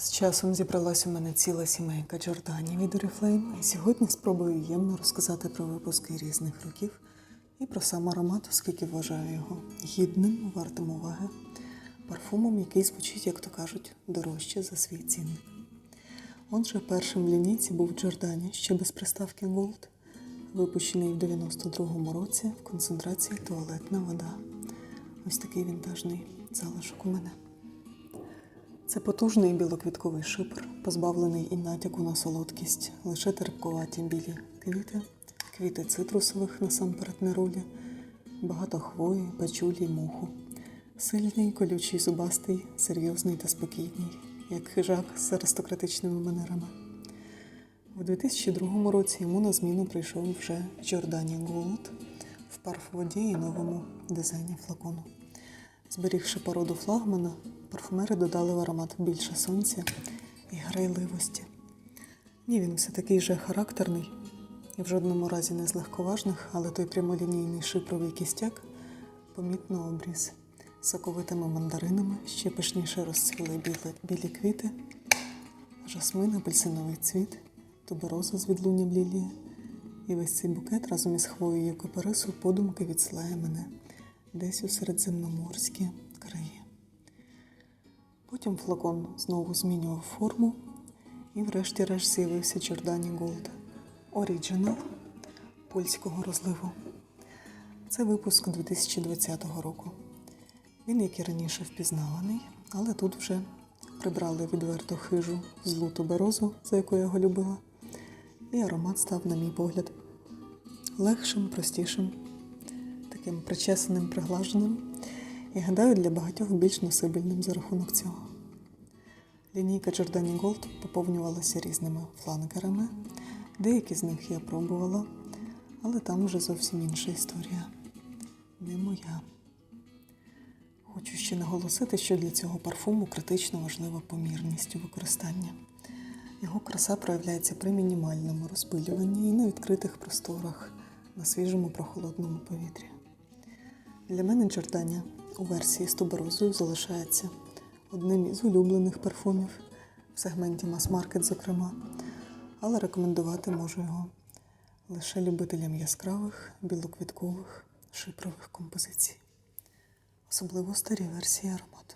З часом зібралась у мене ціла сімейка Джордані від Oriflame, і сьогодні спробую ємно розказати про випуски різних років і про сам аромат, оскільки вважаю його гідним, вартим уваги, парфумом, який звучить, як то кажуть, дорожче за свій цінник. Отже, першим в лінійці був Джордані, ще без приставки Gold, випущений в 92-му році в концентрації туалетна вода. Ось такий вінтажний залишок у мене. Це потужний білоквітковий шипр, позбавлений і натяку на солодкість, лише терпкуваті білі квіти, квіти цитрусових насамперед неролі, багато хвої, пачулі й моху. Сильний, колючий, зубастий, серйозний та спокійний, як хижак з аристократичними манерами. У 2002 році йому на зміну прийшов вже Giordani Gold в парфоводі і новому дизайні флакону. Зберігши породу флагмана, парфумери додали в аромат більше сонця і грайливості. Ні, він все такий же характерний і в жодному разі не з легковажних, але той прямолінійний шипровий кістяк помітно обріз соковитими мандаринами, ще пишніше розцвіли білі, білі квіти, жасмин, апельсиновий цвіт, тубероза з відлунням лілії. І весь цей букет разом із хвоєю копирису подумки відсилає мене десь у середземноморські краї. Потім флакон знову змінював форму, і врешті-решт з'явився Giordani Gold Original польського розливу. Це випуск 2020 року. Він, як і раніше, впізнаваний, але тут вже прибрали відверто хижу злу туберозу, за яку я його любила, і аромат став, на мій погляд, легшим, простішим, таким причесаним, приглаженим і, гадаю, для багатьох більш носибельним за рахунок цього. Лінійка Giordani Gold поповнювалася різними фланкерами. Деякі з них я пробувала, але там вже зовсім інша історія. Не моя. Хочу ще наголосити, що для цього парфуму критично важлива помірність у використанні. Його краса проявляється при мінімальному розпилюванні і на відкритих просторах на свіжому прохолодному повітрі. Для мене Джорданя у версії з туберозою залишається одним із улюблених парфумів в сегменті мас-маркет, зокрема, але рекомендувати можу його лише любителям яскравих, білоквіткових, шипрових композицій, особливо старі версії аромату.